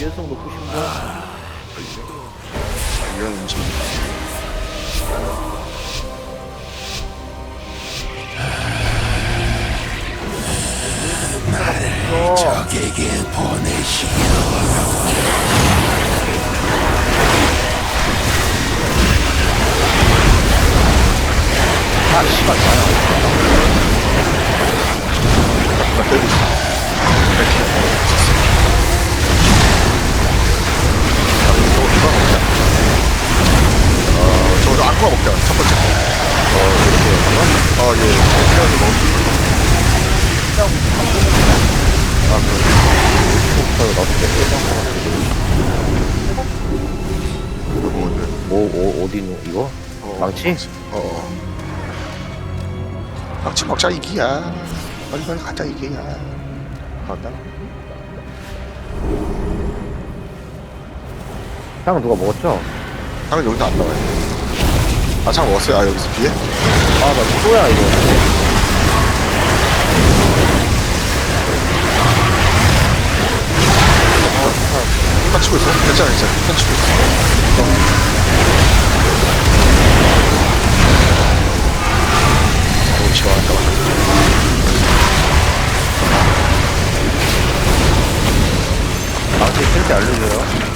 유연성 높으신 분? 이런 음식 어, 적에게 보내시오. 아, 씨발, 나 때리 고 있어 어, 저거 아쿠아 먹자 첫 번째 어 이렇게 어예 시간이 먹기 아 그래 나도 깨끗한 거 뭐는 뭐, 어, 어디 있는, 이거? 어, 망치? 어 망치 먹자 이기야 빨리 빨리 가자 이기야 간다. 향 누가 먹었죠? 당연 여기도 안 나와요. 아참 먹었어요? 아 여기서 비에 아, 나 또야, 이거. 힘만 치고 있어 괜찮아 괜찮아 힘만 치고 있어 오 시원하다 망치 쓸때 알려줘요.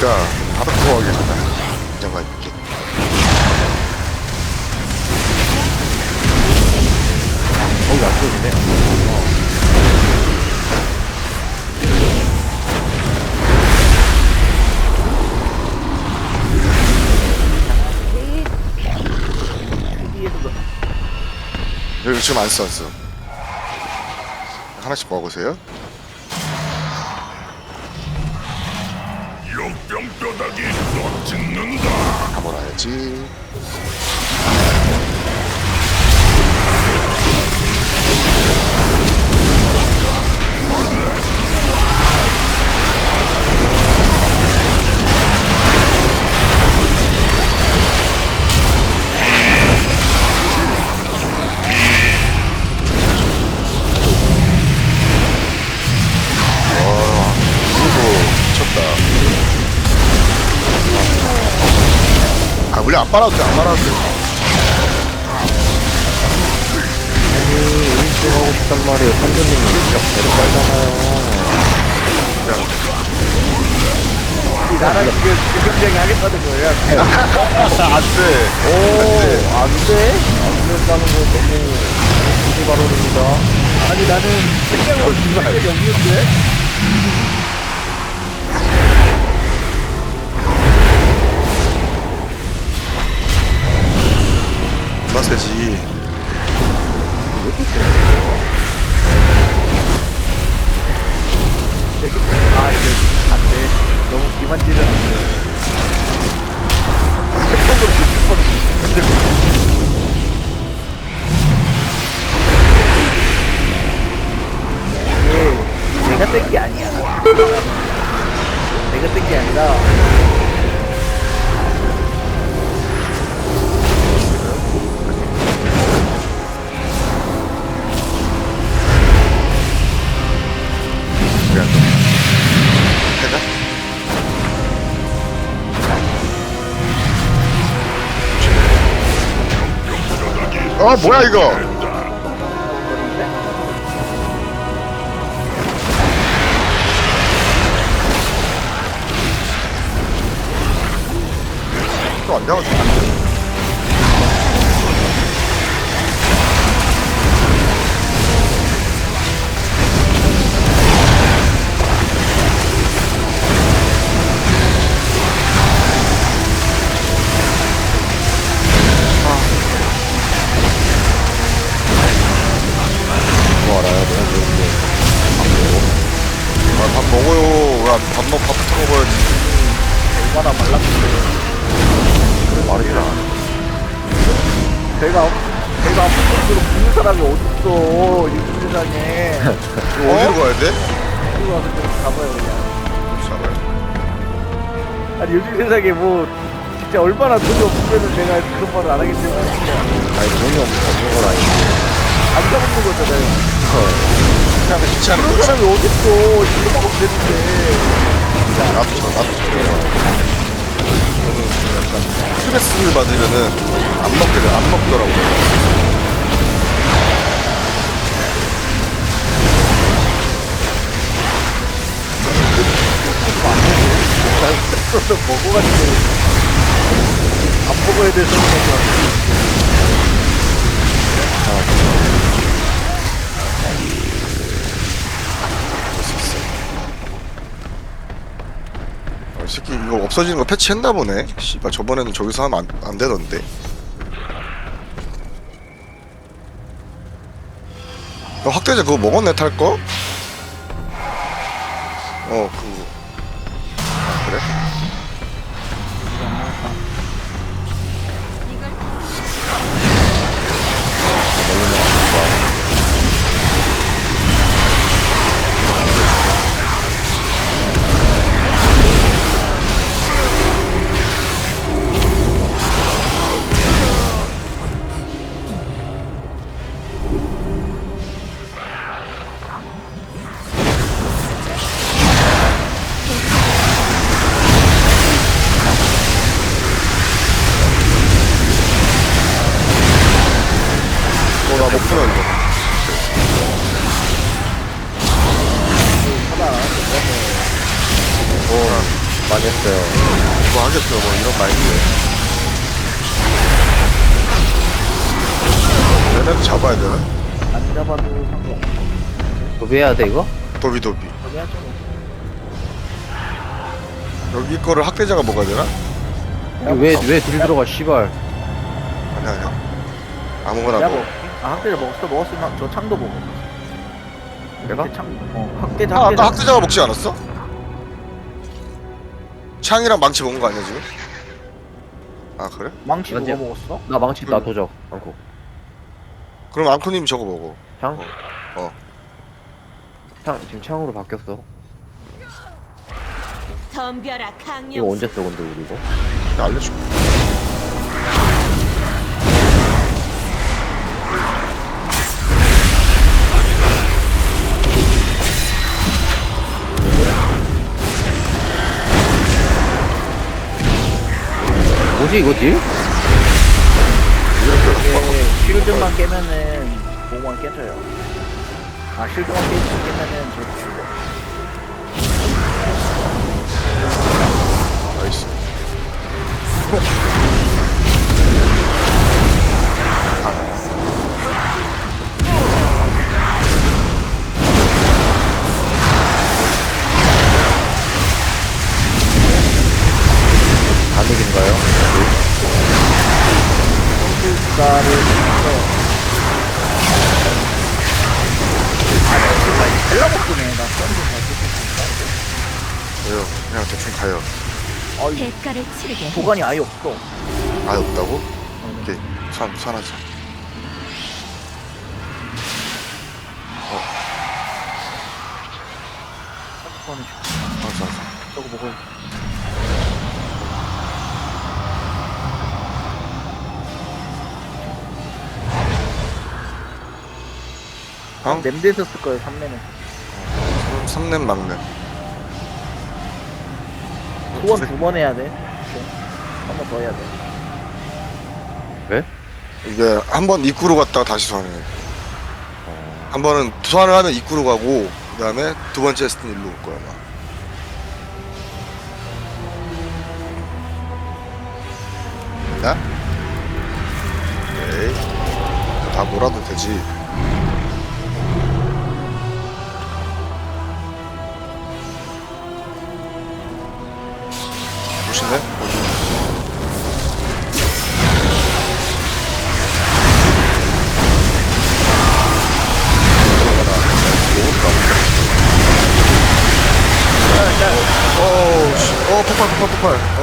좋으니까 하드코어하게 가자 긴장감 있게. 거기 안 보이네. 여기 지금 안 썼어 하나씩 먹으세요 가 원래 안 빨아도 돼, 안 빨아도 돼. 아니, 1등 하고 싶단 말이에요. 선생님이 진짜 배를 빨잖아요. 나랑 지금 지금쟁이 하겠다는 거예요. 안 돼. 오, 안 돼? 안 된다는 거 너무 무지 발언입니다. 아니, 나는 생각을 생각이 없는데? 세지. 아, 이게 안 돼. 너무. 생각으로 느끼거든. 이게 내가 뗀게 아니야. 내가 뗀게 아니라 어, 뭐야, 이거? 또안 나오지. 잡아요. 아니 요즘 세상에 뭐 진짜 얼마나 돈이 없으면 내가 그런 말을 안 하겠지만 진짜 아니 없는 건 아니고. 안 잡는 거잖아요. 그냥 귀찮은 그런 거지. 사람이 어딨어. 이거 먹으면 되는데. 나도 저, 나도 저래요. 저는 약간 스트레스를 받으면은 안 먹게 돼, 안 먹더라고요. 그래서 먹어가지고. 안 먹어야 돼서 그런 거 어, 이 새끼 이거 없어지는 거 패치했나 보네. 씨발 저번에는 저기서 하면 안, 안 되던데. 너 확대자 그거 먹었네 탈 거? 어 그거. 못 이거. 하나. 어 많이 했어요. 이거 하겠어 뭐 이런 마인드. 얘네도 잡아야 되나? 안 잡아도 상관없어. 도비해야 돼 이거? 도비 도비. 하죠. 뭐. 여기 거를 학대자가 먹어야 되나? 왜왜 둘이 들어가 씨발 아니 아니야. 아무거나 야 먹어. 뭐. 아 학대자 먹었어 먹었으면 저 창도 먹어. 내가? 창. 어 학대자 아, 학대자. 아까 학대자가 먹지 않았어? 창이랑 망치 먹은 거 아니야 지금? 아 그래? 망치 누가 맞지? 먹었어? 나 망치 나 도적 않고 그럼 앙코님 저거 먹어. 향? 어. 향 지금 창으로 바뀌었어 덤벼라 이거 언제 써 근데 우리 이거? 내가 알려줄게. 뭐지 이거 딜? 이게 쉴드만 깨면은 보호만 깨져요. 아 쉴드만 깨, 깨면은 저 죽어. 나이스. 가득인가요? 힐드가를 해서 아 정말 벨라먹기네 나 왜요? 그냥 대충 가요. 아 이- 대가를 치르게 보관이 아예 없어. 아예 없다고? 오케이. 산, 산하자. 산, 산. 저거 먹어야 형? 냄새에서 쓸 거예요 3내는. 삼렘 막렘. 소원 두 번 해야 돼. 한 번 더 해야 돼. 이게 한 번 입구로 갔다가 다시 소환해. 한 번은 소환을 하면 입구로 가고 그 다음에 두 번째 땐 일로 올 거야 아마. 됐나? 오케이. 다 놀아도 되지. Park.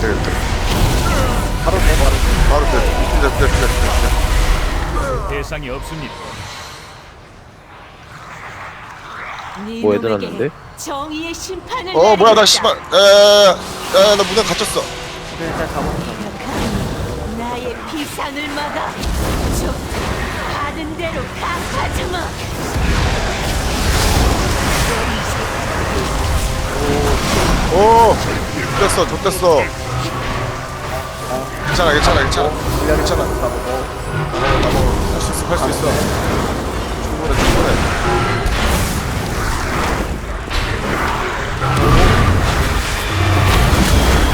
되겠다. 바로 내 바로. 바로 돼. 됐다, 됐다, 됐다. 대상이 없습니다. 네뭐 애들 놈에게 왔는데? 정의의 심판을 어, 뭐야, 나 내리겠다. 씨발. 에, 에, 나 문에 갇혔어. 그래. 나의 비상을 막아. 저 받은 대로 갚아주 마. 오! 좋댔어, 좋댔어. 괜찮아, 괜찮아, 괜찮아. 괜찮아. 잡고. 나 뭐, 할수 있어, 할 수 있어. 충분해, 충분해.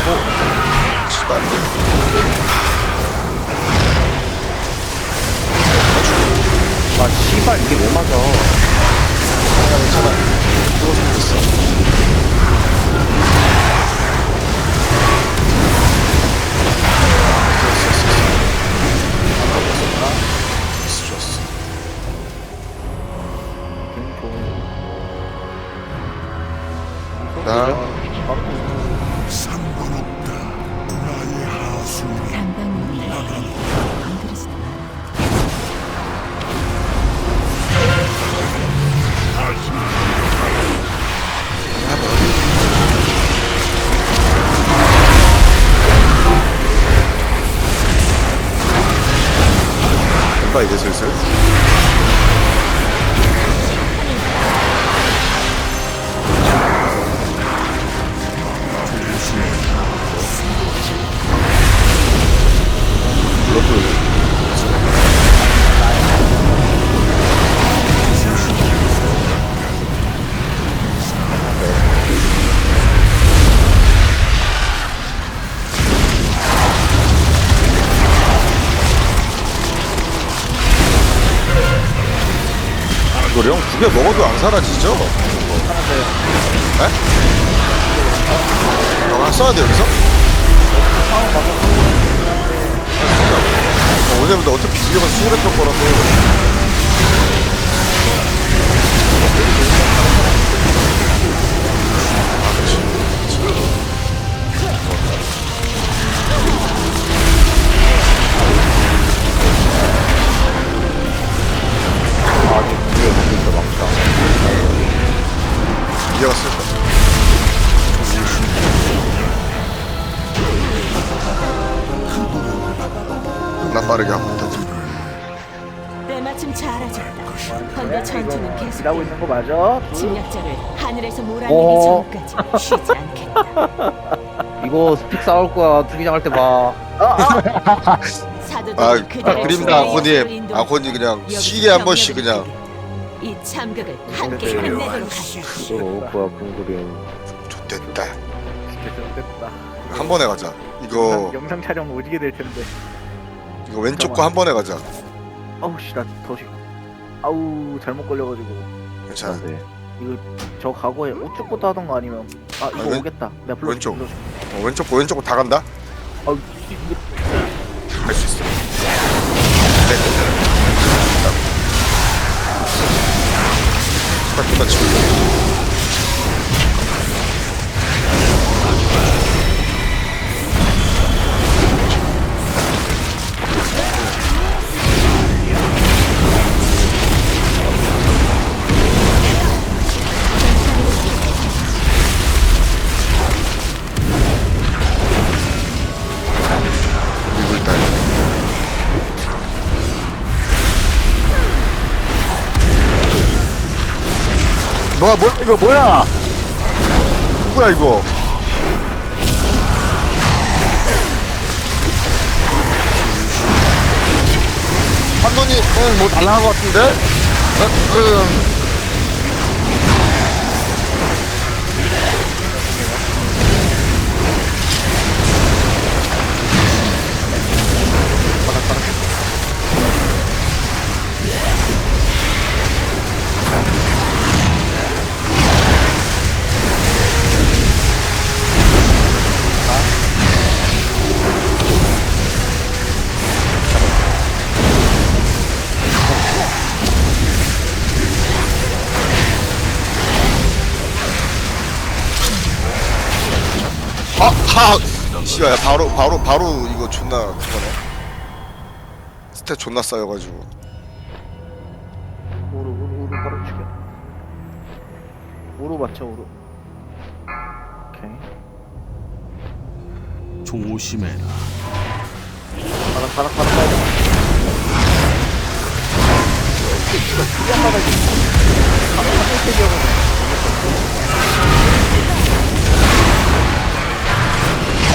오! 씨발. 아 씨발 이게 뭐 맞아 괜찮아, 괜찮아. 죽었으면 됐어. 된 개 먹어도 안 사라지죠? 에? 어, 하나 써야 돼 여기서? 어, 왜냐면 나 어차피 기계가 수월했던 거라서 맞아? 침략자를 하늘에서 몰아내기 어. 전까지 쉬지 않겠다. 이거 스틱 싸울 거야 투기장 할 때 봐 사도들이 아, 그들의 아 그림다 주변에 아코님 아코님 그냥 시계 한 번씩 그냥. 이 참극을 함께 근데 끝내도록 하자. 이거 먹을 거야 궁그림 좋됐다 됐다. 한 번에 가자 이거 영상, 촬영 오지게 될 텐데. 이거 왼쪽 거 한 번에 가자 아우 씨나 더시. 아우 잘못 걸려가지고 괜찮아 네. 이거 저 과거에 우측부터 하던 거 아니면 아 이거 아, 왼- 오겠다. 내가 불러 왼쪽. 어, 왼쪽 거 왼쪽 거다 간다 씨, 이거 할 수 있어 네딱 끝났지 그리고 뭐야 이거 뭐야 뭐야 이거 판돈이 응, 뭐 달라한 것 같은데? 어, 음. 아! 하! 씨발 야 바로 바로 바로 이거 존나 그거네. 스탯 존나 쌓여가지고. 우르 우르 우르 바로 죽여. 우르 맞춰 우르. 오케이. 조심해라. 가라 가라 가라 가라 이게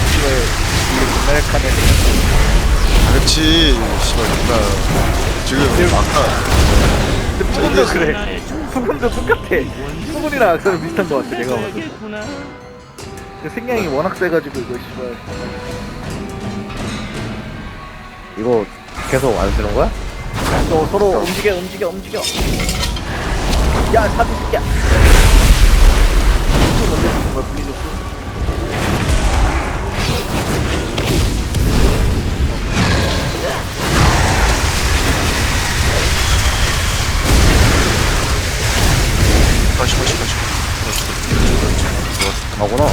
씨발 이 아메리카네 그렇지 씨발 존나. 지금 아까 수분도 그래. 수분도 똑같아. 수분이랑 아까랑 비슷한 거 같아 내가 봐도. 그 생량이 워낙 세가지고 이거 씨발. 이거 계속 안 쓰는 거야? 너 서로 움직여 움직여 움직여. 야 사진 새끼야. 또 먼저 정말 불리졌어 하구나.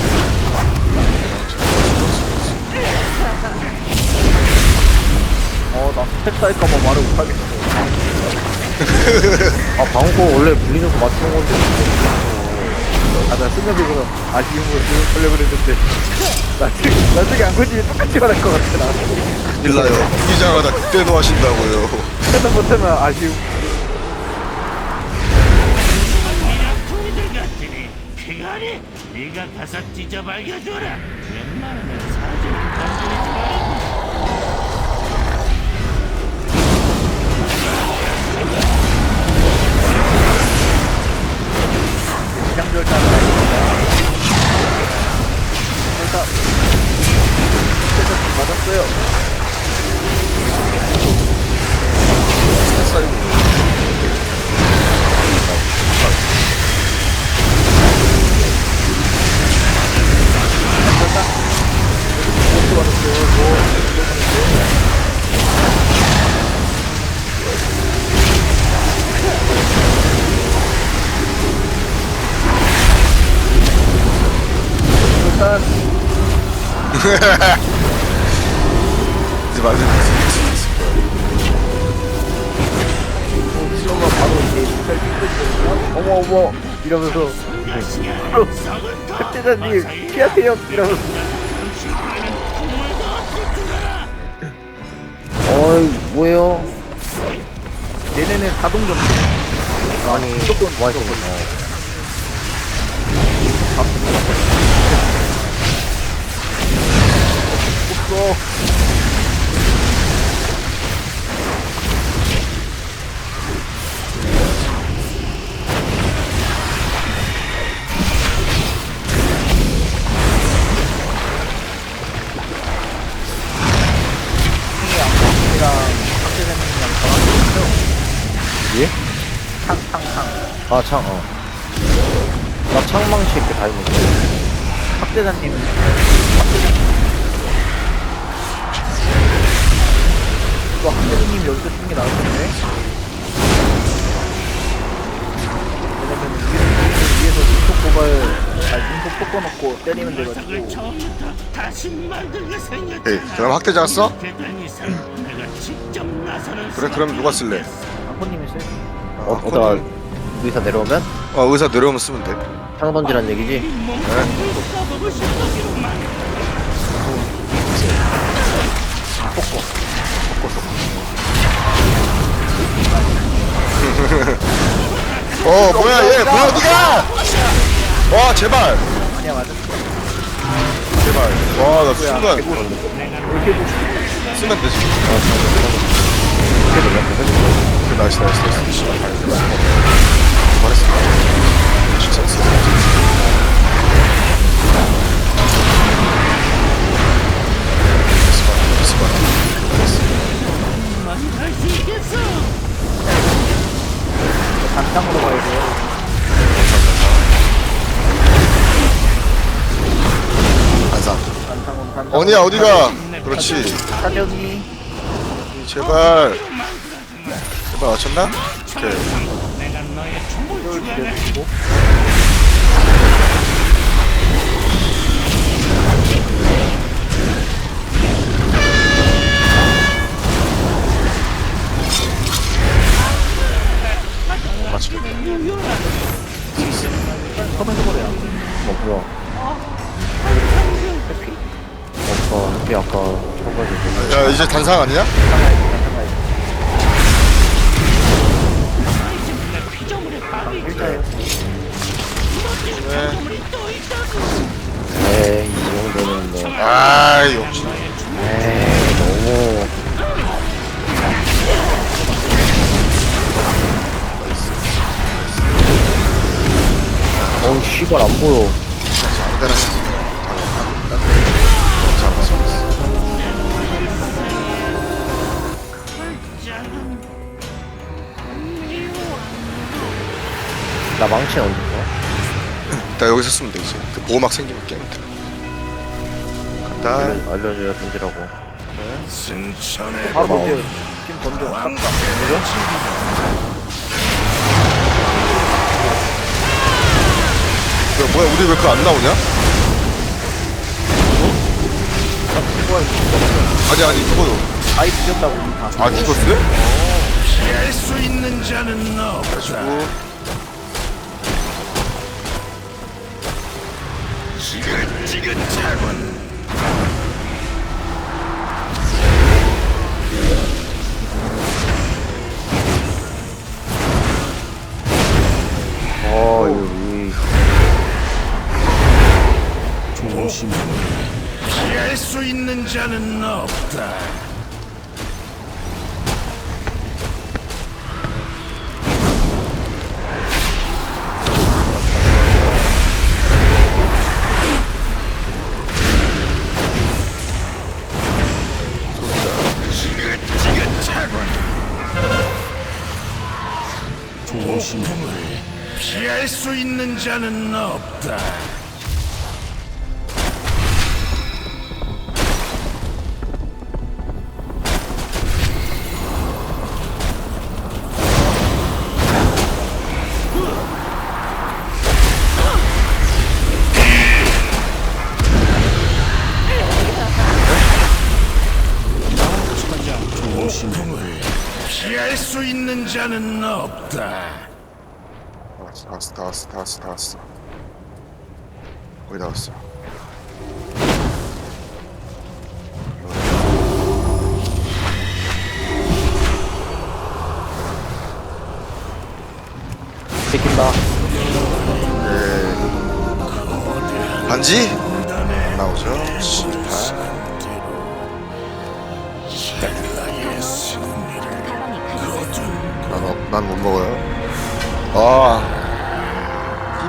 어 나 스택 쌓일까봐 말을 못하겠어. 아, 방금 거 원래 불리셔서 맞추는 건데. 아 나 쓰면서 그럼 아쉬움을 쓰려고 그랬는데. 나중에 나중에 안 건지면 똑같이 말할 것 같아 나. 큰일 나요. 이장하다 그때도 하신다고요. 하다 못하면 아쉬움 네가 가서 찢어 발겨줘라. 웬만하면 사진 건드리지 말고 맞았어요 쌓 이제 맞을 바로 이제 잘 찍거든요 어머 어머. 이러면서. 탁대자님 피하세요. 이러면서. 어이, 뭐예요? 얘네는 자동점 아니, 무조건 뭐 하시 아, 창, 어. 나 창망치 이렇게 다 있는데. 박재사님 이거 박재사님 여기서 쓰는 게 나을 텐데 왜냐면 위에서, 위에서 민속 고발 아니 민속 꺾어놓고 때리면 돼가지고 에이 그럼 내가 직접 나서는 그래 그럼 누가 쓸래? 아코님이 쓸 어, 어디다 의사 내려오면? 어 의사 내려오면 쓰면 돼. 창 던지란 얘기지? 어 뭐야 얘 뭐야 어디가 와 제발. 아니야 맞아 제발. 와 나 순간. 개구 왜 개구 쓰면 되지. 그 나이스 나이스 나이스 단탕으로 가야 돼요 단탕으로 단탕 언니야 어디가? 그렇지. 사정이 제발. 제발 맞췄나? 오케이 거래야 어 뭐야 아까 해피 아까 쳐가지고 야 이제 단상 아니야? 아 역시 에이 너무 어우 씨발 안 보여. 나 망치 언제 써? 나 여기서 쓰면 돼 이제 그 보호막 생기면 게임 돼 간다 알려- 알려줘야 던지라고 바로 던져 팀 던져 야, 뭐야 우리 왜 그거 안 나오냐? 아니 아니 그거 아이 뒤졌다고 다 아 죽었어요? 피할 수 있는 자는 없다. 지긋지긋하군. 어 이거 피할 수 있는 자는 없다. 수 있는 자는 없다. 피할 수 있는 자는 없다. 다 왔어 다 왔어 다 왔어. 다 왔어 다 왔어 거의 다 왔어. 뺏긴다. 반지? 안 나오죠? 씨발 난못 먹어요. 아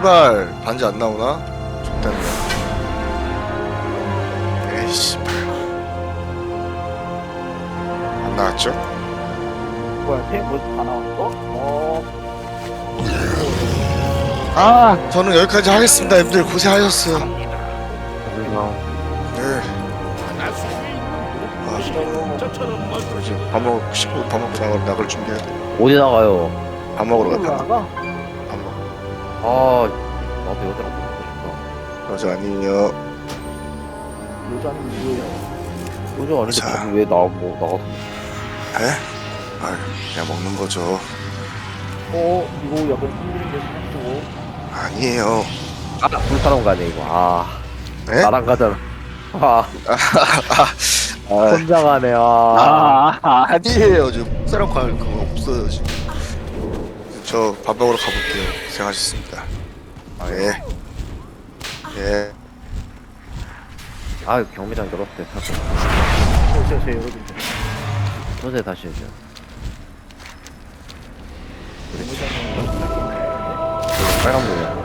이발 반지 안 나오나? 좋다네 에이씨 안 나왔죠? 뭐야 팀 뭐다 나왔어? 어 아 저는 여기까지 하겠습니다 님들 고생하셨어요 우리가 네 저처럼 멋 이제 밥 먹고 싶고 밥 먹고 나가, 나갈 준비해야 돼. 어디 나가요? 밥 먹으러 갔다. 나가? 아 나도 여자랑 보고 여자 아니요. 여자는 누구예요? 싶다 여자 아닌데 자. 밥이 왜 나, 뭐, 나가서 에? 아, 그냥 먹는 거죠. 어 이거 약간 힘든데 생각보고 아니에요. 아 불타는 거 아니야 이거 아 네? 나랑 가잖아 아 아, 혼자 가네 아, 아, 아니에요. 지금 사람 갈 그거 없어요 지금. 저 밥 먹으러 가볼게요. 고생하셨습니다. 예. 예. 아 경비장 들었대 사실 어 제가 제 여러분 소재 다시 해줘 빨간 불이야